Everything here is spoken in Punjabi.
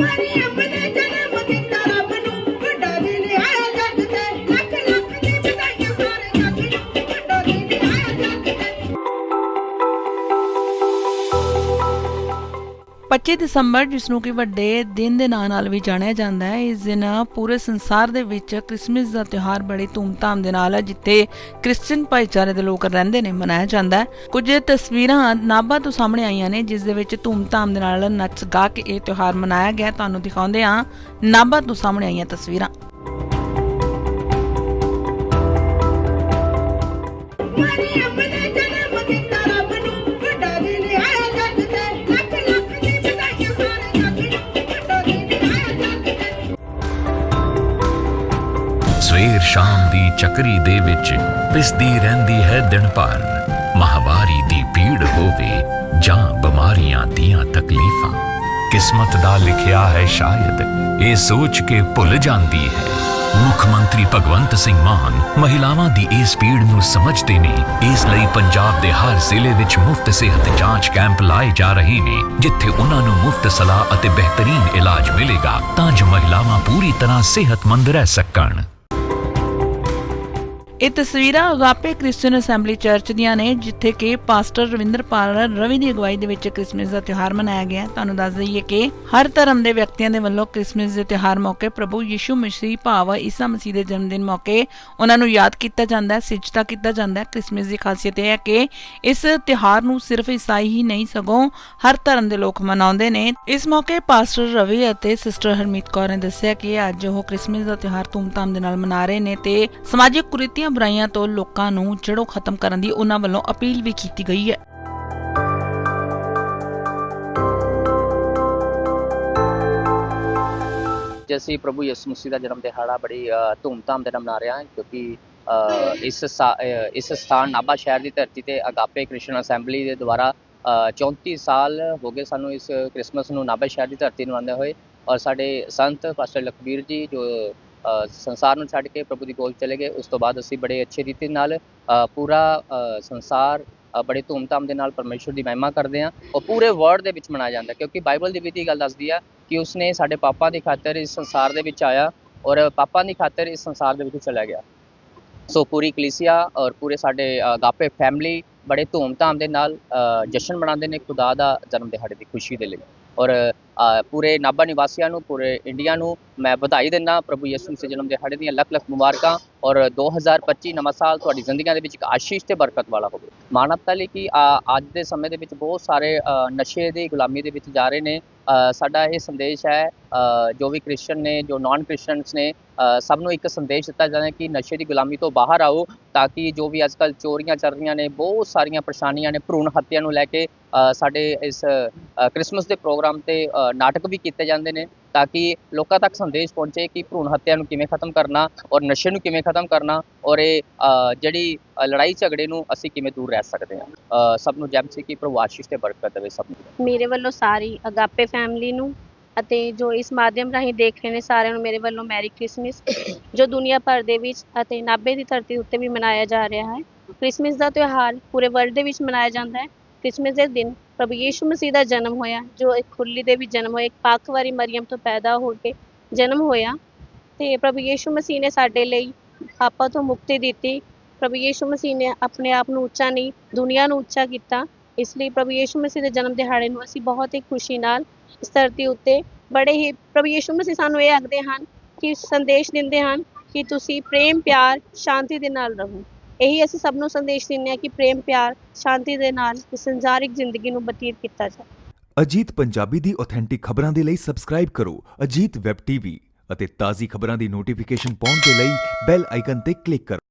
Maria, with they 25 ਦਸੰਬਰ, ਜਿਸ ਨੂੰ ਕਿ ਵੱਡੇ ਦਿਨ ਦੇ ਨਾਂ ਨਾਲ ਵੀ ਜਾਣਿਆ ਜਾਂਦਾ ਹੈ, ਇਸ ਦਿਨ ਪੂਰੇ ਸੰਸਾਰ ਦੇ ਵਿੱਚ ਕ੍ਰਿਸਮਸ ਦਾ ਤਿਉਹਾਰ ਬੜੀ ਧੂਮਧਾਮ ਦੇ ਨਾਲ ਹੈ, ਜਿੱਥੇ ਕ੍ਰਿਸਚੀਅਨ ਭਾਈਚਾਰੇ ਦੇ ਲੋਕ ਰਹਿੰਦੇ ਨੇ, ਮਨਾਇਆ ਜਾਂਦਾ ਹੈ। ਕੁਝ ਤਸਵੀਰਾਂ ਨਾਭਾ ਤੋਂ ਸਾਹਮਣੇ ਆਈਆਂ ਨੇ, ਜਿਸ ਦੇ ਵਿੱਚ ਧੂਮਧਾਮ ਦੇ ਨਾਲ ਨੱਚ ਗਾ ਕੇ ਇਹ ਤਿਉਹਾਰ ਮਨਾਇਆ ਗਿਆ। ਤੁਹਾਨੂੰ ਦਿਖਾਉਂਦੇ ਹਾਂ ਨਾਭਾ ਤੋਂ ਸਾਹਮਣੇ ਆਈਆਂ ਤਸਵੀਰਾਂ। ਮਰੀਮ ਸਵੇਰ ਸ਼ਾਮ ਦੀ ਚੱਕਰੀ ਦੇ ਵਿੱਚ ਪਿਸਦੀ ਰਹਿੰਦੀ ਹੈ ਦਿਨ ਭਰ। ਮਹਾਵਾਰੀ ਦੀ ਪੀੜ ਹੋਵੇ ਜਾਂ ਬਿਮਾਰੀਆਂ ਦੀਆਂ ਤਕਲੀਫਾਂ। ਕਿਸਮਤ ਦਾ ਲਿਖਿਆ ਹੈ ਸ਼ਾਇਦ, ਇਹ ਸੋਚ ਕੇ ਭੁੱਲ ਜਾਂਦੀ ਹੈ। ਮੁੱਖ ਮੰਤਰੀ ਭਗਵੰਤ ਸਿੰਘ ਮਾਨ ਮਹਿਲਾਵਾਂ ਦੀ ਇਸ ਪੀੜ ਨੂੰ ਸਮਝਦੇ ਨੇ। ਇਸ ਲਈ ਪੰਜਾਬ ਦੇ ਹਰ ਜ਼ਿਲ੍ਹੇ ਵਿੱਚ ਮੁਫਤ ਸਿਹਤ ਜਾਂਚ ਕੈਂਪ ਲਾਏ ਜਾ ਰਹੇ ਨੇ, ਜਿੱਥੇ ਉਹਨਾਂ ਨੂੰ ਮੁਫਤ ਸਲਾਹ ਅਤੇ ਬਿਹਤਰੀਨ ਇਲਾਜ ਮਿਲੇਗਾ, ਤਾਂ ਜੋ ਮਹਿਲਾਵਾਂ ਪੂਰੀ ਤਰ੍ਹਾਂ ਸਿਹਤਮੰਦ ਰਹਿ ਸਕਣ। ਇਹ ਤਸਵੀਰਾਂ ਅਗਾਪੇ ਕ੍ਰਿਸਚੀਅਨ ਅਸੈਂਬਲੀ ਚਰਚ ਦੀਆਂ ਨੇ, ਜਿੱਥੇ ਕਿ ਪਾਸਟਰ ਰਵਿੰਦਰਪਾਲ ਰਵੀ ਦੀ ਅਗਵਾਈ ਦੇ ਵਿੱਚ ਕ੍ਰਿਸਮਸ ਦਾ ਤਿਉਹਾਰ ਮਨਾਇਆ ਗਿਆ। ਤੁਹਾਨੂੰ ਦੱਸ ਦਈਏ ਕਿ ਹਰ ਧਰਮ ਦੇ ਵਿਅਕਤੀਆਂ ਦੇ ਵੱਲੋਂ ਕ੍ਰਿਸਮਸ ਦੇ ਤਿਉਹਾਰ ਮੌਕੇ ਪ੍ਰਭੂ ਯਿਸੂ ਮਸੀਹ ਭਾਵ ਈਸਾ ਮਸੀਹ ਦੇ ਜਨਮ ਦਿਨ ਮੌਕੇ ਉਹਨਾਂ ਨੂੰ ਯਾਦ ਕੀਤਾ ਜਾਂਦਾ ਹੈ, ਸਿਜਦਾ ਕੀਤਾ ਜਾਂਦਾ ਹੈ। ਕ੍ਰਿਸਮਸ ਦੀ ਖਾਸੀਅਤ ਇਹ ਹੈ ਕਿ ਇਸ ਤਿਉਹਾਰ ਨੂੰ ਸਿਰਫ ਈਸਾਈ ਹੀ ਨਹੀਂ, ਸਗੋਂ ਹਰ ਧਰਮ ਦੇ ਲੋਕ ਮਨਾਉਂਦੇ ਨੇ। ਇਸ ਮੌਕੇ ਪਾਸਟਰ ਰਵੀ ਅਤੇ ਸਿਸਟਰ ਹਰਮੀਤ ਕੌਰ ਨੇ ਦੱਸਿਆ ਕਿ ਅੱਜ ਉਹ ਕ੍ਰਿਸਮਸ ਦਾ ਤਿਉਹਾਰ ਧੂਮਧਾਮ ਦੇ ਨਾਲ ਮਨਾ ਰਹੇ ਨੇ ਤੇ ਸਮਾਜਿਕ ਕੁਰੀਤੀਆਂ ਬੁਰਾਈਆਂ ਤੋਂ ਲੋਕਾਂ ਨੂੰ ਜੜੋਂ ਖਤਮ ਕਰਨ ਦੀ ਉਹਨਾਂ ਵੱਲੋਂ ਅਪੀਲ ਵੀ ਕੀਤੀ ਗਈ ਹੈ। ਅੱਜ ਅਸੀਂ ਪ੍ਰਭੂ ਯਿਸੂ ਮਸੀਹ ਦਾ ਜਨਮ ਦਿਹਾੜਾ ਬੜੀ ਧੂਮਧਾਮ ਦੇ ਨਾਲ ਮਨਾ ਰਹੇ ਹਾਂ ਕਿਉਂਕਿ ਅ, ਇਸ ਇਸ ਸਥਾਨ ਨਾਭਾ ਸ਼ਹਿਰ ਦੀ ਧਰਤੀ ਤੇ ਅਗਾਪੇ ਕ੍ਰਿਸ਼ਨ ਅਸੈਂਬਲੀ ਦੇ ਦੁਆਰਾ ਅ, 34 ਸਾਲ ਹੋ ਗਏ ਸਾਨੂੰ ਇਸ ਕ੍ਰਿਸਮਸ ਨੂੰ ਨਾਭਾ ਸ਼ਹਿਰ ਦੀ ਧਰਤੀ ਨੂੰ ਆਉਂਦੇ ਹੋਏ। ਔਰ ਸਾਡੇ ਸੰਤ ਪਾਸਟਰ ਲਖਬੀਰ ਜੀ ਜੋ ਸੰਸਾਰ ਨੂੰ ਛੱਡ ਕੇ ਪ੍ਰਭੂ ਦੀ ਗੋਦ ਚਲੇ ਗਏ। ਉਸ ਤੋਂ ਬਾਅਦ ਅਸੀਂ ਬੜੇ ਅੱਛੇ ਰੀਤੀ ਨਾਲ ਪੂਰਾ ਸੰਸਾਰ ਬੜੇ ਧੂਮਧਾਮ ਦੇ ਨਾਲ ਪਰਮੇਸ਼ਵਰ ਦੀ ਮਹਿਮਾ ਕਰਦੇ ਹਾਂ। ਔਰ ਪੂਰੇ ਵਰਲਡ ਦੇ ਵਿੱਚ ਮਨਾਇਆ ਜਾਂਦਾ ਕਿਉਂਕਿ ਬਾਈਬਲ ਦੀ ਵਿਧੀ ਗੱਲ ਦੱਸਦੀ ਆ ਕਿ ਉਸਨੇ ਸਾਡੇ ਪਾਪਾਂ ਦੀ ਖਾਤਰ ਇਸ ਸੰਸਾਰ ਦੇ ਵਿੱਚ ਆਇਆ ਔਰ ਪਾਪਾਂ ਦੀ ਖਾਤਰ ਇਸ ਸੰਸਾਰ ਦੇ ਵਿੱਚ ਚਲਾ ਗਿਆ। ਸੋ ਪੂਰੀ ਕਲੀਸਿਆ ਔਰ ਪੂਰੇ ਸਾਡੇ ਗਾਪੇ ਫੈਮਿਲੀ ਬੜੇ ਧੂਮਧਾਮ ਦੇ ਨਾਲ ਜਸ਼ਨ ਮਨਾਉਂਦੇ ਨੇ, ਖੁਦਾ ਦਾ ਜਨਮ ਦਿਹਾੜੇ ਦੀ ਖੁਸ਼ੀ ਦੇ ਲਈ। ਔਰ ਪੂਰੇ ਨਾਭਾ ਨਿਵਾਸੀਆਂ ਨੂੰ, ਪੂਰੇ ਇੰਡੀਆ ਨੂੰ ਮੈਂ ਵਧਾਈ ਦਿੰਦਾ ਪ੍ਰਭੂ ਯਿਸੂ ਮਸੀਹ ਜਨਮ ਦਿਹਾੜੇ ਦੀਆਂ ਲੱਖ ਲੱਖ ਮੁਬਾਰਕਾਂ ਔਰ 2025 ਨਵਾਂ ਸਾਲ ਤੁਹਾਡੀ ਜ਼ਿੰਦਗੀਆਂ ਦੇ ਵਿੱਚ ਇੱਕ ਆਸ਼ੀਸ਼ ਤੇ ਬਰਕਤ ਵਾਲਾ ਹੋਵੇ। ਮਾਨਵਤਾ ਲਈ ਕਿ ਅੱਜ ਦੇ ਸਮੇਂ ਦੇ ਵਿੱਚ ਬਹੁਤ ਸਾਰੇ ਨਸ਼ੇ ਦੀ ਗੁਲਾਮੀ ਦੇ ਵਿੱਚ ਜਾ ਰਹੇ ਨੇ। ਸਾਡਾ ਇਹ ਸੰਦੇਸ਼ ਹੈ ਜੋ ਵੀ ਕ੍ਰਿਸਚੀਅਨ ਨੇ, ਜੋ ਨਾਨ ਕ੍ਰਿਸਚੀਅਨਸ ਨੇ ਸਭ ਨੂੰ ਇੱਕ ਸੰਦੇਸ਼ ਦਿੱਤਾ ਜਾਂਦਾ ਕਿ ਨਸ਼ੇ ਦੀ ਗੁਲਾਮੀ ਤੋਂ ਬਾਹਰ ਆਓ ਤਾਂ ਕਿ ਜੋ ਵੀ ਅੱਜਕੱਲ ਚੋਰੀਆਂ ਚੱਲ ਰਹੀਆਂ ਨੇ, ਬਹੁਤ ਸਾਰੀਆਂ ਪਰੇਸ਼ਾਨੀਆਂ ਨੇ, ਭਰੂਣ ਹੱਤਿਆ ਨੂੰ ਲੈ ਕੇ ਸਾਡੇ ਇਸ ਕ੍ਰਿਸਮਸ ਦੇ ਪ੍ਰੋਗਰਾਮ ਤੇ ਨਾਟਕ ਵੀ ਕੀਤੇ ਜਾਂਦੇ ਨੇ ਤਾਂ ਕਿ ਲੋਕਾਂ ਤੱਕ ਸੰਦੇਸ਼ ਪਹੁੰਚੇ ਕਿ ਭਰੂਣ ਹੱਤਿਆ ਨੂੰ ਕਿਵੇਂ ਖਤਮ ਕਰਨਾ ਔਰ ਨਸ਼ੇ ਨੂੰ ਕਿਵੇਂ ਖਤਮ ਕਰਨਾ ਔਰ ਇਹ ਜਿਹੜੀ ਲੜਾਈ ਝਗੜੇ ਨੂੰ ਅਸੀਂ ਕਿਵੇਂ ਦੂਰ ਰਹਿ ਸਕਦੇ ਹਾਂ। ਸਭ ਨੂੰ ਜੈ ਮਸੀਹ ਕੀ ਪ੍ਰਭੂ ਆਸ਼ੀਸ਼ ਤੇ ਬਰਕਤ ਦੇਵੇ ਸਭ ਨੂੰ। ਮੇਰੇ ਵੱਲੋਂ ਸਾਰੀ ਅਗਾਪੇ ਫੈਮਿਲੀ ਨੂੰ ਅਤੇ ਜੋ ਇਸ ਮਾਧਿਅਮ ਰਾਹੀਂ ਦੇਖ ਰਹੇ ਨੇ ਸਾਰਿਆਂ ਨੂੰ ਮੇਰੇ ਵੱਲੋਂ ਮੈਰੀ ਕ੍ਰਿਸਮਸ ਜੋ ਦੁਨੀਆ ਭਰ ਦੇ ਵਿੱਚ ਅਤੇ ਨਾਭੇ ਦੀ ਧਰਤੀ ਉੱਤੇ ਵੀ ਮਨਾਇਆ ਜਾ ਰਿਹਾ ਹੈ। ਕ੍ਰਿਸਮਸ ਦਾ ਤਿਉਹਾਰ ਪੂਰੇ ਵਰਲਡ ਦੇ ਵਿੱਚ ਮਨਾਇਆ ਜਾਂਦਾ ਹੈ। ਕ੍ਰਿਸਮਸ ਦੇ ਦਿਨ ਪ੍ਰਭੂ ਯੀਸ਼ੂ ਮਸੀਹ ਦਾ ਜਨਮ ਹੋਇਆ, ਜੋ ਇੱਕ ਖੁੱਲੀ ਦੇ ਵੀ ਜਨਮ ਹੋਇਆ ਇੱਕ ਪਾਕਵਾਰੀ ਮਰੀਮ ਤੋਂ ਪੈਦਾ ਹੋ ਕੇ ਜਨਮ ਹੋਇਆ। ਤੇ ਪ੍ਰਭੂ ਯੀਸ਼ੂ ਮਸੀਹ ਨੇ ਸਾਡੇ ਲਈ ਪਾਪਾਂ ਤੋਂ ਮੁਕਤੀ ਦਿੱਤੀ। ਪ੍ਰਭੂ ਯੀਸ਼ੂ ਮਸੀਹ ਨੇ ਆਪਣੇ ਆਪ ਨੂੰ ਉੱਚਾ ਨਹੀਂ, ਦੁਨੀਆ ਨੂੰ ਉੱਚਾ ਕੀਤਾ। ਇਸ ਲਈ ਪ੍ਰਭੂ ਯੀਸ਼ੂ ਮਸੀਹ ਦੇ ਜਨਮ ਦਿਹਾੜੇ ਨੂੰ ਅਸੀਂ ਬਹੁਤ ਹੀ ਖੁਸ਼ੀ ਨਾਲ ਇਸ ਧਰਤੀ ਉੱਤੇ ਬੜੇ ਹੀ, ਪ੍ਰਭੂ ਯੀਸ਼ੂ ਮਸੀਹ ਸਾਨੂੰ ਇਹ ਆਖਦੇ ਹਨ ਕਿ ਸੰਦੇਸ਼ ਦਿੰਦੇ ਹਨ ਕਿ ਤੁਸੀਂ ਪ੍ਰੇਮ, ਪਿਆਰ, ਸ਼ਾਂਤੀ ਦੇ ਨਾਲ ਰਹੋ। ਇਹੀ ਅਸੀਂ ਸਭ ਨੂੰ ਸੰਦੇਸ਼ ਦਿੰਦੇ ਹਾਂ ਕਿ ਪ੍ਰੇਮ, ਪਿਆਰ, ਸ਼ਾਂਤੀ ਦੇ ਨਾਲ ਇਸ ਸੰਸਾਰਿਕ ਜ਼ਿੰਦਗੀ ਨੂੰ ਬਤੀਤ ਕੀਤਾ ਜਾਵੇ। ਅਜੀਤ ਪੰਜਾਬੀ ਦੀ ਆਥੈਂਟਿਕ ਖਬਰਾਂ ਦੇ ਲਈ ਸਬਸਕ੍ਰਾਈਬ ਕਰੋ ਅਜੀਤ ਵੈਬ ਟੀਵੀ ਅਤੇ ਤਾਜ਼ੀ ਖਬਰਾਂ ਦੀ ਨੋਟੀਫਿਕੇਸ਼ਨ ਪਾਉਣ ਦੇ ਲਈ ਬੈਲ ਆਈਕਨ ਤੇ ਕਲਿੱਕ ਕਰੋ।